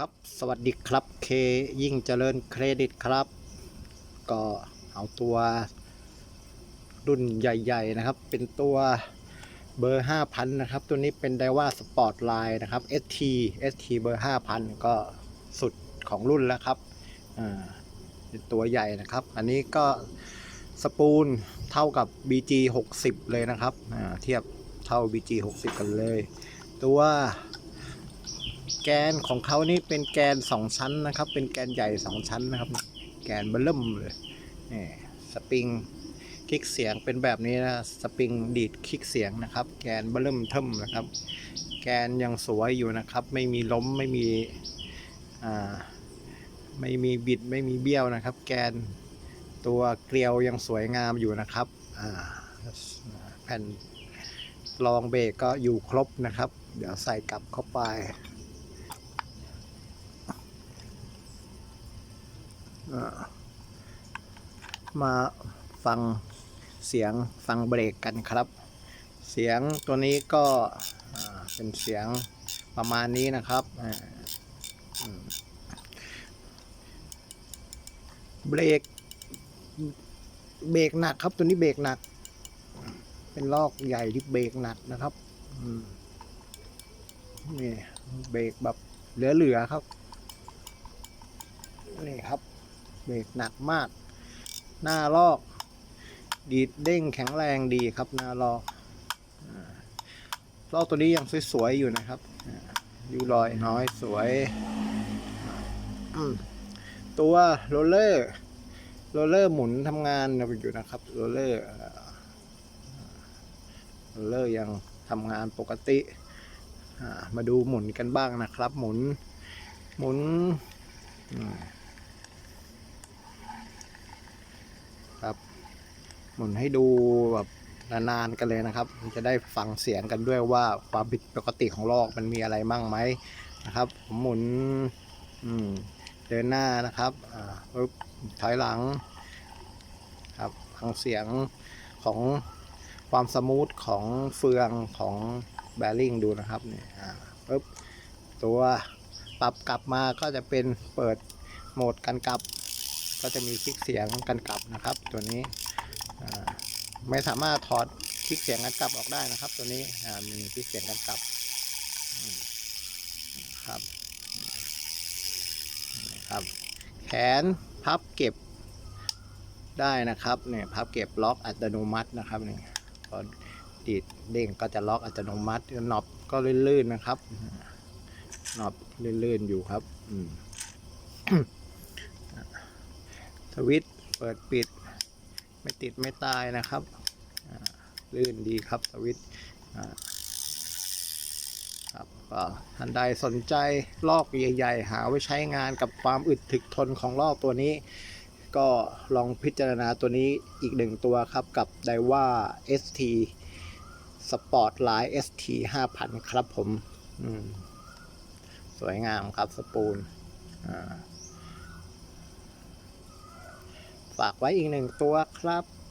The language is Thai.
ครับสวัสดีครับเคยิ่งเจริญเครดิตครับ ก็เอาตัวรุ่นใหญ่ๆนะครับ เป็นตัวเบอร์ 5,000 นะครับ ตัวนี้เป็นไดว่าสปอร์ตไลน์นะครับ ST ST เบอร์ 5,000 ก็สุดของรุ่นแล้วครับอ่าเป็นตัวใหญ่นะครับ อันนี้ก็สปูลเท่ากับ BG 60 เลยนะครับอ่าเทียบเท่า BG 60 กันเลย ตัว แกนของเขานี่เป็นแกนสองชั้นนะครับ เป็นแกนใหญ่สองชั้นนะครับ แกนเบลเริ่มเลยนี่สปริงคลิกเสียงเป็นแบบนี้นะสปริงดีดคลิกเสียงนะครับ แกนเบลเริ่มเทิมนะครับ แกนยังสวยอยู่นะครับ ไม่มีล้มไม่มีอ่าไม่มีบิดไม่มีเบี้ยวนะครับ แกนตัวเกลียวยังสวยงามอยู่นะครับแผ่นรองเบรกก็อยู่ครบนะครับ เดี๋ยวใส่กลับเข้าไป อ่า มาฟังเสียงฟังเบรกกันครับ เสียงตัวนี้ก็เป็นเสียงประมาณนี้นะครับเบรกเบรกหนักครับตัวนี้เบรกหนัก เป็นลอกใหญ่ที่เบรกหนักนะครับนี่เบรกแบบเหลือๆครับนี่ครับ เบรกหนักมาก หน้าลอก ดีดเด้งแข็งแรงดีครับหน้าลอกลอกตัวนี้ยังสวยๆอยู่นะครับอ่าริ้วรอยน้อยสวย ตัวโรลเลอร์โรลเลอร์หมุนทำงานอยู่นะครับโรลเลอร์โรลเลอร์ยังทำงานปกติ มาดูหมุนกันบ้างนะครับ หมุน หมุนอืม ครับ หมุนให้ดูแบบนานๆกันเลยนะครับ มันจะได้ฟังเสียงกันด้วยว่าความผิดปกติของลอกมันมีอะไรมั่งไหมนะครับ ผมหมุนอืมเดินหน้านะครับอ่าปึ๊บถอยหลังครับฟังเสียงของความสมูทของเฟืองของแบริ่งดูนะครับเนี่ยอ่าปึ๊บตัวปรับกลับมาก็จะเป็นเปิดโหมดกันกลับ ก็จะมีคลิกเสียงกันกลับนะครับ ตัวนี้ไม่สามารถถอดคลิกเสียงกันกลับออกได้นะครับ ตัวนี้มีคลิกเสียงกันกลับครับครับแขนพับเก็บได้นะครับเนี่ยพับเก็บล็อกอัตโนมัตินะครับนี่พอดีดเด้งก็จะล็อกอัตโนมัติน็อบก็ลื่นๆนะครับน็อบลื่นๆอยู่ครับ อืม สวิตเปิดปิด ไม่ติดไม่ตายนะครับลื่นดีครับสวิตครับก็ท่านใดสนใจลอกใหญ่ๆ หาไว้ใช้งานกับความอึดถึกทนของลอกตัวนี้ ก็ลองพิจารณาตัวนี้อีกหนึ่งตัวครับกับไดว่า ST Spotlight ST 5000 ครับผมมสวยงามครับสปูลอ่า ฝากไว้อีกหนึ่งตัวครับ